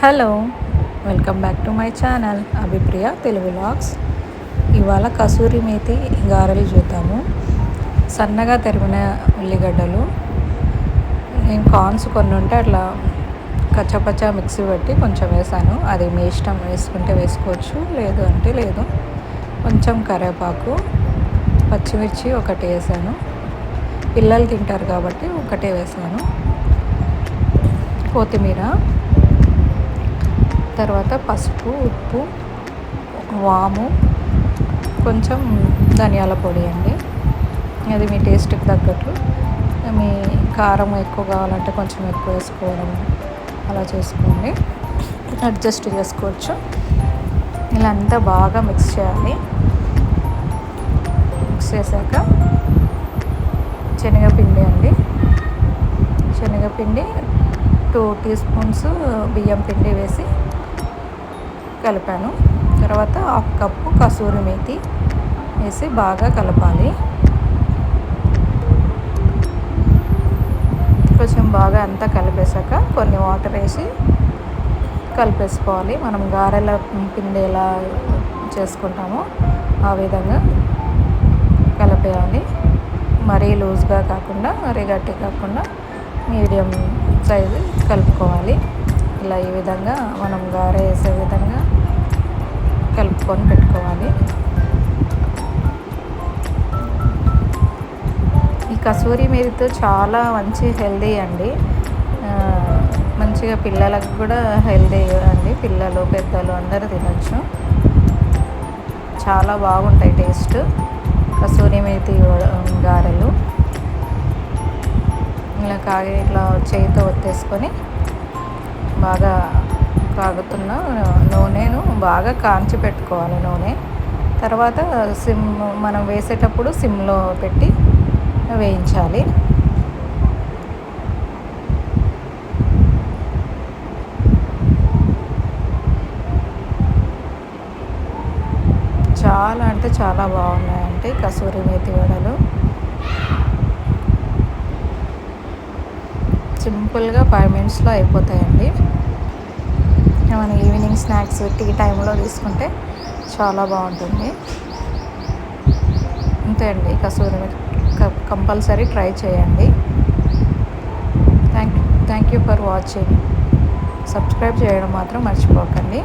Hello welcome back to my channel Abhipriya Telugu vlogs ఇవాళ కసూరి మేతి గారెలు చూద్దాము. సన్నగా తరిమిన ఉల్లిగడ్డలు నేను కార్న్స్ కొన్ని ఉంటే అట్లా కచ్చపచ్చ మిక్సీ పెట్టి కొంచెం వేసాను. అది మీ ఇష్టం వేసుకుంటే వేసుకోవచ్చు లేదు అంటే లేదు. కొంచెం కరివేపాకు పచ్చిమిర్చి ఒకటి వేసాను. పిల్లలు తింటారు కాబట్టి ఒకటే వేసాను. కొత్తిమీర తర్వాత పసుపు ఉప్పు వాము కొంచెం ధనియాల పొడి అండి. అది మీ టేస్ట్కి తగ్గట్టు. మీ కారం ఎక్కువ కావాలంటే కొంచెం ఎక్కువ వేసుకోవడం అలా చేసుకోండి. అడ్జస్ట్ చేసుకోవచ్చు. ఇలా అంతా బాగా మిక్స్ చేయాలి. మిక్స్ చేశాక శనగపిండి అండి. శనగపిండి టూ టీ స్పూన్స్ బియ్యం పిండి వేసి కలిపాను. తర్వాత హాఫ్ కప్పు కసూరి మేతి వేసి బాగా కలపాలి. కొంచెం బాగా అంతా కలిపేశాక కొన్ని వాటర్ వేసి కలిపేసుకోవాలి. మనం గారెల పిండి ఎలా చేసుకుంటామో. ఆ విధంగా కలిపేయాలి. మరీ లూజ్గా కాకుండా మరీ గట్టి కాకుండా మీడియం సైజు కలుపుకోవాలి. ఇలా ఈ విధంగా మనం గారె వేసే విధంగా కలుపుకొని పెట్టుకోవాలి. ఈ కసూరి మీదతో చాలా మంచి హెల్దీ అండి. మంచిగా పిల్లలకు కూడా హెల్దీ అండి. పిల్లలు పెద్దలు అందరూ తినచ్చు. చాలా బాగుంటాయి టేస్ట్ కసూరి మేతి గారెలు. ఇలా కాగి ఇట్లా చేయితో ఒత్తేసుకొని బాగా కాగుతున్న నూనెను బాగా కాంచి పెట్టుకోవాలి నూనె. తర్వాత సిమ్ మనం వేసేటప్పుడు సిమ్లో పెట్టి వేయించాలి. చాలా అంటే చాలా బాగున్నాయండి కసూరి మేతి వడలు. సింపుల్గా ఫైవ్ మినిట్స్లో అయిపోతాయండి. మనం ఈవినింగ్ స్నాక్స్ టీ టైంలో తీసుకుంటే చాలా బాగుంటుంది. అంతే అండి కసూరి కంపల్సరీ ట్రై చేయండి. Thank thank you for watching. Subscribe చేయడం మాత్రం మర్చిపోకండి.